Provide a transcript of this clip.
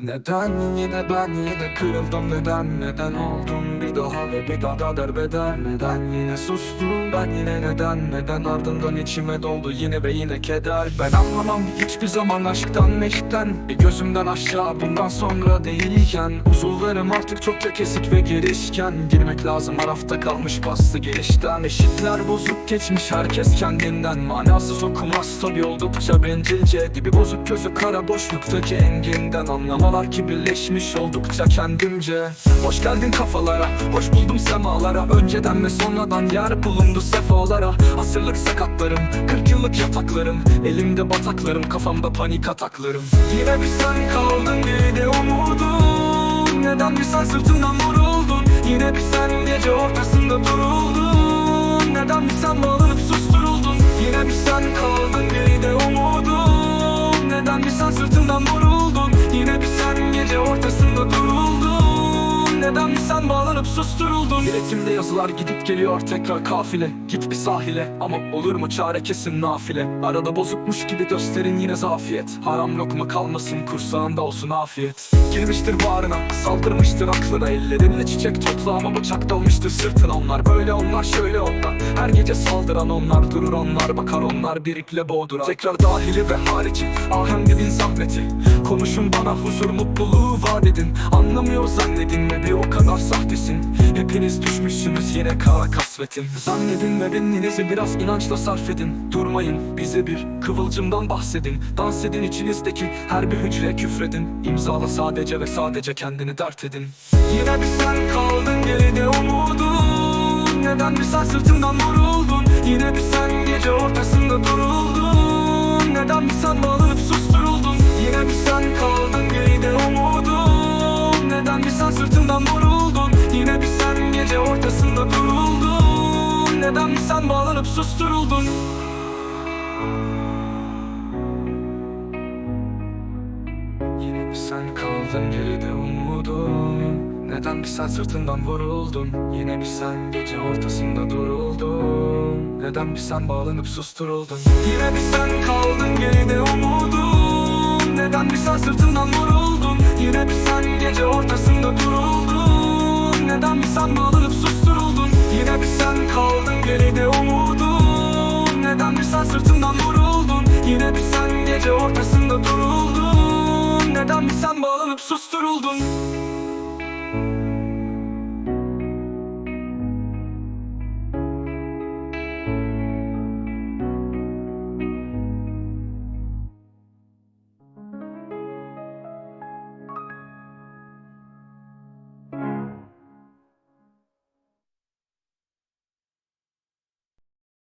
Neden yine ben yine kırıldım neden neden oldum? Bir daha ve bir daha da derbeder. Neden yine sustum ben yine neden neden? Ardından içime doldu yine ve yine keder. Ben anlamam hiçbir zaman aşktan meşkten bir gözümden aşağı bundan sonra değilken. Uzuvlarım artık çokça kesik ve girişken Girmek lazım arafta kalmış bastı gelişten. Eşitler bozuk geçmiş herkes kendinden. Manasız okumaz tabi oldukça bencilce. Dibi bozuk gözü kara boşluktaki enginden Anlamalar ki birleşmiş oldukça kendimce. Hoş geldin kafalara, hoş buldum semalara. Önceden ve sonradan yer bulundu sefalara. Asırlık sakatlarım, 40 yıllık yataklarım. Elimde bataklarım, kafamda panik ataklarım. Yine bir sen kaldın bir de umudum Neden bir sen sırtından vuruldun Yine bir sen gece ortasında sen bağlanıp susturuldun. Biletimde yazılar gidip geliyor tekrar kafile. Git bir sahile ama olur mu çare kesin nafile. Arada bozukmuş gibi gösterin yine zafiyet. Haram lokma kalmasın kursağında olsun afiyet. Girmiştir bağrına saldırmıştır aklına. Ellerinle çiçek topla ama bıçak dalmıştır sırtına. Onlar böyle onlar şöyle onlar. Her gece saldıran onlar durur onlar Bakar onlar bir iple boğduran. Tekrar dahili ve harici ahengedin zahmeti. Konuşun bana huzur mutluluğu vaat edin Anlamıyor zannedin ve bir o kadar sahtesin. Hepiniz düşmüşsünüz yine kara kasvetin. Zannedin ve beninizi biraz inançla sarf edin. Durmayın bize bir kıvılcımdan bahsedin. Dans edin içinizdeki her bir hücreye küfredin. İmzala sadece ve sadece kendini dert edin. Yine bir sen kaldın geride umudun. Neden bir sen sırtından vuruldun? Yine bir sen gece ortasında sen bağlanıp susturuldun. Yine sen kaldın geride umudum Neden bir sen sırtından vuruldun? Yine bir sen gece ortasında duruldun. Neden bir sen bağlanıp susturuldun? Yine bir sen kaldın geride umudum sırtından vuruldun. Yine bir sen gece ortasında duruldun. Neden bir sen bağlanıp susturuldun